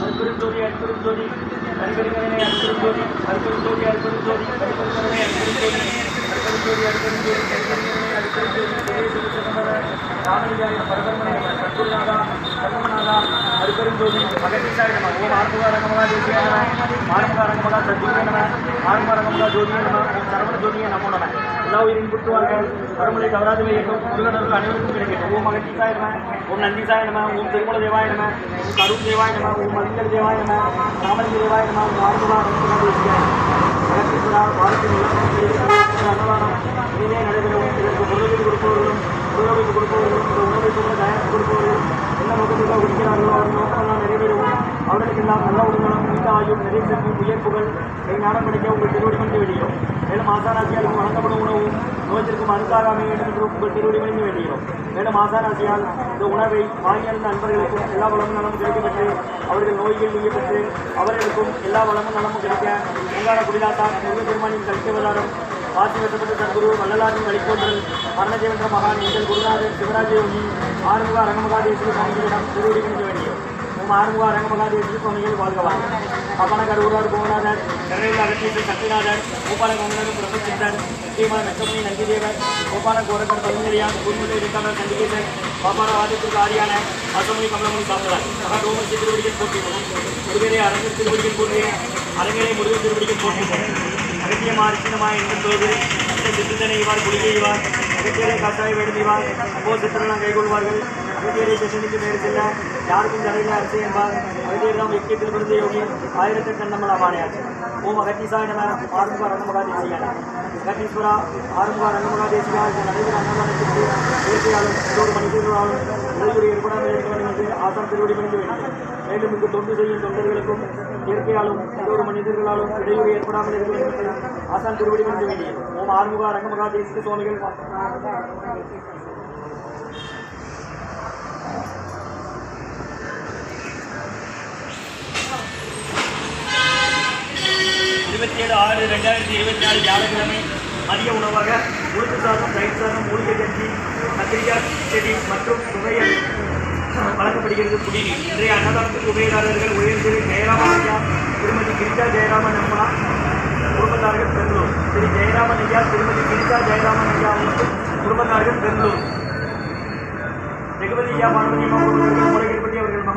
हरपुर जोड़ी हरपुर जोड़ी हरपुर करने हरपुर जोड़ी हरपुर जोड़ी हरपुर जोड़ी हरपुर करने हरपुर जोड़ी हरपुर जोड़ी हरपुर जोड़ी हरपुर करने हरपुर जोड़ी रामन जाए हरपुर मने हरपुर नागा சங்கமநாதா அற்பெருஞ்சோதி மகதீசாய நம ஓம் ஆர்முகாரங்கமகா தேசிய நம ஆரம்பகாரங்கமகா சத்குருவே நம ஆரம்பகாரங்கமகா ஜோதியே நம ஓம் சரவண ஜோதியே நமோ நம. எல்லா உயிரின் புத்துவார்கள் வறுமலை தவறாதவை எங்கும் முருகனர்கள் அனைவருக்கும் கிடைக்கட்டும். ஓம் மகதீசாய நம ஓம் நந்திசாய நம ஓம் திருமல தேவாய நம ஓம் கருண் தேவாய நம ஓம் மதிங்கர் தேவாய நம ராமலிங்க தேவாய நம ஓம் தேசிய பாரதி அன்னதானம் இதற்கு கொடுப்பவர்களும் கொடுப்பவர்களும் இந்த உணவை கூட தயாரித்து கொடுப்பவர்களும் என்ன நோக்கத்துக்காக கொடுக்கிறார்களோ அவர் நோக்கமெல்லாம் நிறைவேறவும் அவர்களுக்கெல்லாம் நல்ல உடல்நலம் நீண்ட ஆயும் நிறைய செல்வி உயர்ப்புகள் ஞானம் கிடைக்க உங்கள் திருவடி மணிந்து வெளியும் மேலும் ஆசாராசியாளுக்கு வழங்கப்படும் உணவும் நோய்த்திற்கும் அனுக்காகாமை வேண்டும் என்று உங்கள் திருவடி மணிந்து வெளியும் மேலும் ஆசாராசியால் இந்த உணவை வாங்கியிருந்த நண்பர்களுக்கும் எல்லா வளமும் நலமும் கிடைக்கப்பெற்று அவர்கள் நோய்கள் நீங்க பெற்று அவர்களுக்கும் எல்லா வளமும் நலமும் கிடைக்க உங்கார குடிலாத்தா முருக பெருமானின் கல்விவதாரம் வாசி வசப்பட்ட சத்குரு வள்ளலாரின் வழிகோன்றல் மரணதேவன்ற மகான் எங்கள் குருநாதர் சிவராஜயோகி ஆறுமுக அரங்கமகாதேஸ்வரி சுவாமிகளிடம் திருவடி கணிக்க வேண்டியும் உம் ஆறுமுக அரங்கமகாதேஸ்வரி சுவாமிகள் வாழ்கவான் பவன கரூரார் கோநாதர் நிறைவில் அகத்தீசர் சக்திநாதர் கோபால கமலர் பிரபச்சிந்தர் ஸ்ரீமான நக்கமணி நந்திதேவர் கோபால கோரக்கர் பழனியார் குருமுலை இருக்காளர் சண்டிகேசர் பாபார வாதத்திற்கு ஆரியான அசமணி கமலமணி சாப்பிடார் அவர் ரோமசி திருவடிகள் போட்டி ஒருவேளை அரங்கர் திருவடிகள் போட்டிய அரங்கனை முருகன் திருவடிகள் போட்டி அகத்தியமா அரிசினமா என்பதோடு அந்த சித்திரனை இவார் குளிகை இவார். அகத்தியரை காசாய் வேடுமிவார் அப்போ சித்திரலாம் கைகொள்வார்கள். அகத்தியரை தசனிக்கு மேல் செல்ல யாருக்கும் தலையில் அரசு என்பார். அகத்தியர் தான் முக்கியத்தில் பிறந்த யோகி ஆயிரத்தி கண்ணமல் அபானையாச்சு. ஓம் அகத்தீசா என ஆரம்ப ரங்கமகா தேசியான அகத்தீஸ்வரா ஆரம்ப ரங்கமகா தேசியா இந்த நடைபெற அன்னதானத்திற்கு இயற்கையாலும் எல்லோரு மனிதர்களாலும் இடையூறு ஏற்படாமல் இருக்க வேண்டும் என்று ஆசாம் திருவடி பணிந்து வேண்டும். மேலும் இங்கு தொண்டு செய்யும் தொண்டர்களுக்கும் இயற்கையாலும் எல்லோரு மனிதர்களாலும் இடையூறு ஏற்படாமல் இருக்க வேண்டும் ஆசான் திருவடி பணிந்து வேண்டியது ஓம் ஆறுமுக ரங்கமகா தேசிக சுவாமிகள். இருபத்தி ஏழு ஆறு ரெண்டாயிரத்தி இருபத்தி நாலு வியாழக்கிழமை மதிய உணவாக உளுந்து சாதம் தயிர் சாதம் மூலிகை கஞ்சி கத்திரிக்காய் செடி மற்றும் சுவையல் வழங்கப்படுகிறது குடிநீர் இன்றைய அன்னதானத்துக்கு உபயதாரர்கள் உயர்ந்து ஜெயராமன் ஐயா திருமதி கிரிஜா ஜெயராமன் அம்மா குடும்பத்தார்கள் பெங்களூர். திரு ஜெயராமன் ஐயா திருமதி கிரிஜா ஜெயராமன் ஐயா மற்றும் குடும்பத்தார்கள் பெங்களூர். ரகுபதி ஐயா பார்வதி அம்மா குடும்பத்திற்கு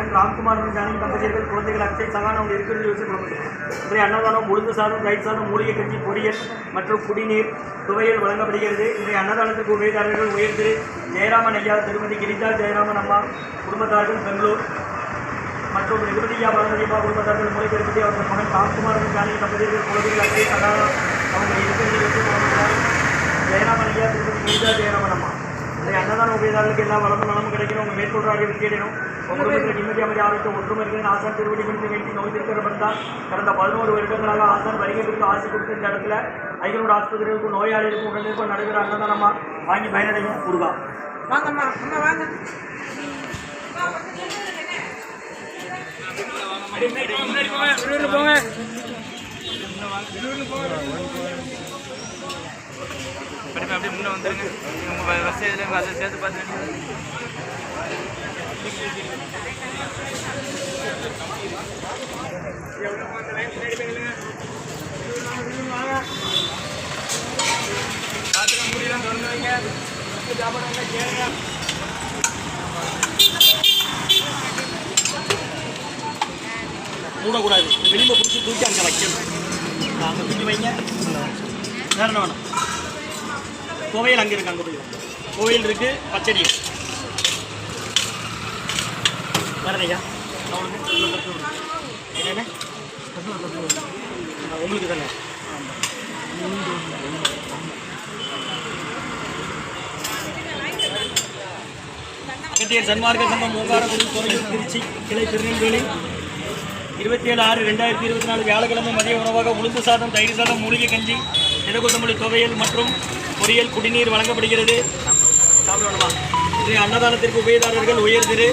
முறையீடுபடி மகன் ராம்குமார் ஜானகி தம்பதியர்கள் குழந்தைகள் அக்ஷய் சகான் அவங்க இருக்கிறது யோசிச்சு இன்றைய அன்னதானம் உளுந்து சாதம் தயிர் சாதம் மூலிகை கஞ்சி பொரியல் மற்றும் குடிநீர் துவையல் வழங்கப்படுகிறது. இன்றைய அன்னதானத்துக்கு உபயோகாரர்கள் உயர்ந்து ஜெயராமன் ஐயா திருமதி கிரிஜா ஜெயராமன் அம்மா குடும்பத்தார்கள் பெங்களூர் மற்றும் ரகுபதி ஐயா குடும்பத்தார்கள் மூலிகை குடும்பத்தார்கள் அவர்கள் மகன் ராம்குமார் ஜானகி தம்பதியர்கள் குழந்தைகள் அக்ஷய் சகானம் அவங்க இருக்கிறது யோசிச்சு குடும்பத்தில் ஜெயராமன் ஐயா திருமதி கிரிஜா ஜெயராமன் அம்மா. அன்னதான உபயோகாரர்களுக்கு எல்லா வளமும் நலமும் கிடைக்கணும். உங்கள் மேற்கொள்றார்கள் வித்தியிடணும் உங்கள் குடும்பத்தில் நிம்மதி அமைதி ஆரோக்கியம் ஒற்றுமை இருக்கிறது ஆசான் திருவடி பண்ணி வேண்டி நோய் இருக்கிற தான் கடந்த பதினோரு வருடங்களாக ஆசான் வருகை கொடுத்து ஆசை கொடுத்த இந்த இடத்துல ஐயனோட ஆஸ்பத்திரிகளுக்கும் நோயாளிகளுக்கும் உடனடிக்கும் நடைபெற அன்னதானமா வாங்கி பயனடையும் முருகா வாங்கம்மா அம்மா வாங்க. போங்க. படிப்பு அப்படியே முன்னே வந்துருங்க. உங்கள் வசதியில் அதை சேர்த்து பார்த்து பார்த்துக்க முடியலாம் திறந்து வைங்க சாப்பாடு கேளுங்க மூடக்கூடாது. வெளியில் பிடிச்சி தூக்கி அங்கே வைக்கணும். நாங்கள் தூக்கி வைங்க. வேறு என்ன வேணும்? கோவையில் அங்கே இருக்கு அங்கே போய் கோவையில் இருக்கு பச்சடி வரதையா ஐயா. என்னென்ன? உங்களுக்கு தானே. அகத்தியர் சன்மார்க்க சங்கம் மூகாரகுடி துறையூர் திருச்சி கிளை திருநெல்வேலி. இருபத்தி ஏழு ஆறு ரெண்டாயிரத்தி இருபத்தி நாலு வியாழக்கிழமை மதிய உணவாக உளுந்து சாதம் தயிர் சாதம் மூலிகை கஞ்சி நிலகுத்தமல்லி துவையல் மற்றும் பொரியல் குடிநீர் வழங்கப்படுகிறது. சாப்பிடணுமா இன்றைய அன்னதானத்திற்கு உபயதாரர்கள் உயர் திரு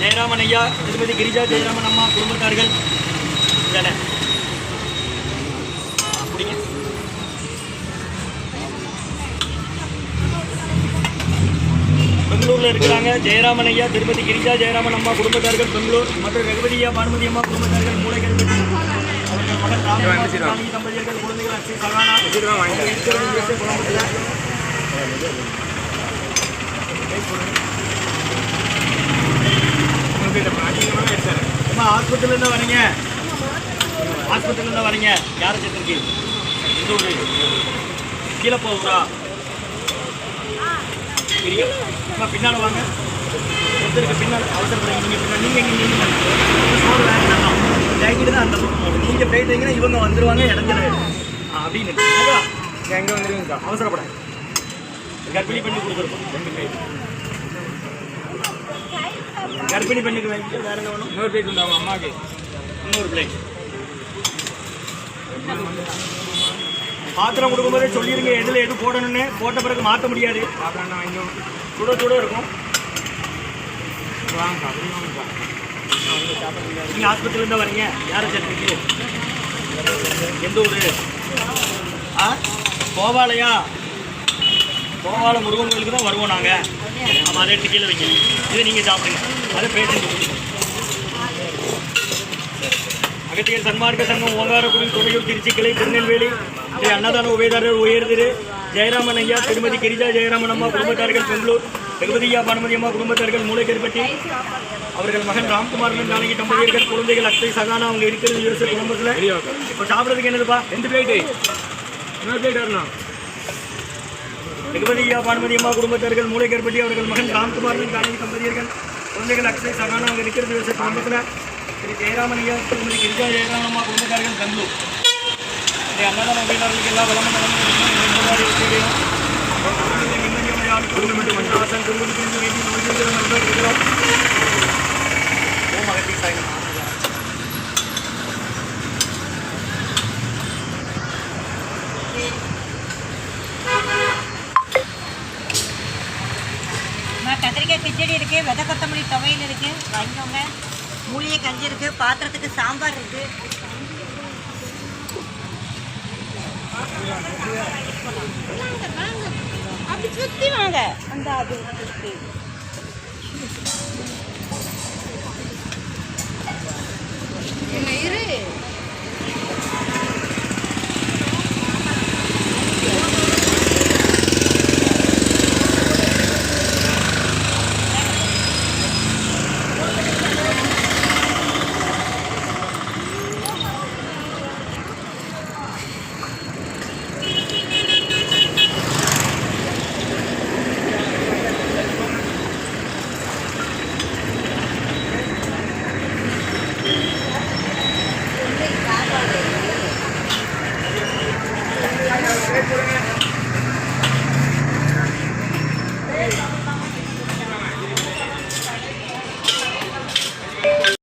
ஜெயராமன் ஐயா திருமதி கிரிஜா ஜெயராமன் அம்மா குடும்பத்தார்கள். தானே குடிங்க. பெங்களூரில் இருக்கிறாங்க ஜெயராமன் ஐயா திருமதி கிரிஜா ஜெயராமன் அம்மா குடும்பத்தார்கள் பெங்களூர். மற்றும் ரகுபதி ஐயா பானுமதி அம்மா குடும்பத்தார்கள் மூளைகள் அவர்கள் வரீங்க ஆஸ்பத்திரியில வரீங்க யாரை சேர்த்துருக்கு இந்த கீழே போகுறா இருங்க அம்மா பின்னால வாங்க ஒருத்தருக்கு பின்னால் அவசரப்படுறீங்க நீங்க பின்னாடி நீங்க இங்க சோறு வேண்டாம் ஜாக்கெட்டு தான் அந்த பக்கம் போகும் நீங்க போயிட்டீங்கன்னா இவங்க வந்துருவாங்க இடைஞ்சல அப்படின்னு? எங்க வந்துருங்க அவசரப்பட கர்ப்பிணி பண்ணி கொடுத்துருக்கோம். ரெண்டு பேர் கர்ப்பிணி பெண்ணுக்கு வாங்கி வேற என்ன வேணும்? இன்னொரு பேர் உண்டாகும் அம்மாக்கு? இன்னொரு பிளேட் பாத்திரம் கொடுக்கும்போதே சொல்லிருங்க எதுல எது போடணும்னு. போட்ட பிறகு மாற்ற முடியாது. சாப்பிடணும் வாங்கிக்கோ சுட சுட இருக்கும். வாங்கக்கா வாங்கக்கா நீங்கள் ஆஸ்பத்திரியிலேருந்து வரீங்க. யாரை சேர்த்துக்கு எந்த ஊர்? ஆ? கோவாலையா? கோவால முருகன் கோயிலுக்கு தான் வருவோம் நாங்கள் ஆமாம் அதை எடுத்து கீழே வைங்க. இதை நீங்க சாப்பிடுங்க. அதை பேஷண்ட் கொடுக்கணும் அகத்தியர் சன்மார்க்க சங்கம் ஓங்காரக்குடி துணையூர் திருச்சி கிளை திருநெல்வேலி ஸ்ரீ அன்னதான உபயதாரர் உயர்திரு ஜெயராமன் ஐயா திருமதி கிரிஜா ஜெயராமன் அம்மா குடும்பத்தார்கள் பெங்களூர் ரகுபதியா பானுமதி அம்மா குடும்பத்தார்கள் மூளைக்கருப்பட்டி. அவர்கள் மகன் ராம்குமார் நாளைக்கு தம்பதியர்கள் குழந்தைகள் அக்ஷய் சகானா அவங்க இருக்கிறது யூஎஸ் குடும்பத்தில். இப்போ சாப்பிட்றதுக்கு என்னதுப்பா? ரெண்டு பிளேட்டு இன்னொரு பிளேட் வரணும் ரகுபதியா பானுமதி அம்மா குடும்பத்தார்கள் மூளைக்கருப்பட்டி. அவர்கள் மகன் ராம்குமார் நாளைக்கு தம்பதியர்கள் குழந்தைகள் அக்ஷய் சகானா அவங்க இருக்கிறது யூஎஸ் குடும்பத்தில். திரு ஜெயராமன் ஐயா திருமதி கிரிஜா ஜெயராமன் அம்மா குடும்பத்தார்கள் இந்த அன்னதான உபயதாரர்களுக்கு எல்லா வளமும் நலமும் கிடைக்கும். குடும்பம் வேண்டி ஓம் அகத்தி சாய் கத்திரிக்காய் கிச்சடி இருக்கு வெதை கொத்தமல்லி துவையல் இருக்கு வாங்கிக்கோங்க. மூலிகை கஞ்சி இருக்கு பாத்திரத்துக்கு சாம்பார் இருக்கு. வாங்க. சுத்தி வாங்க. அந்த அது. சுத்தி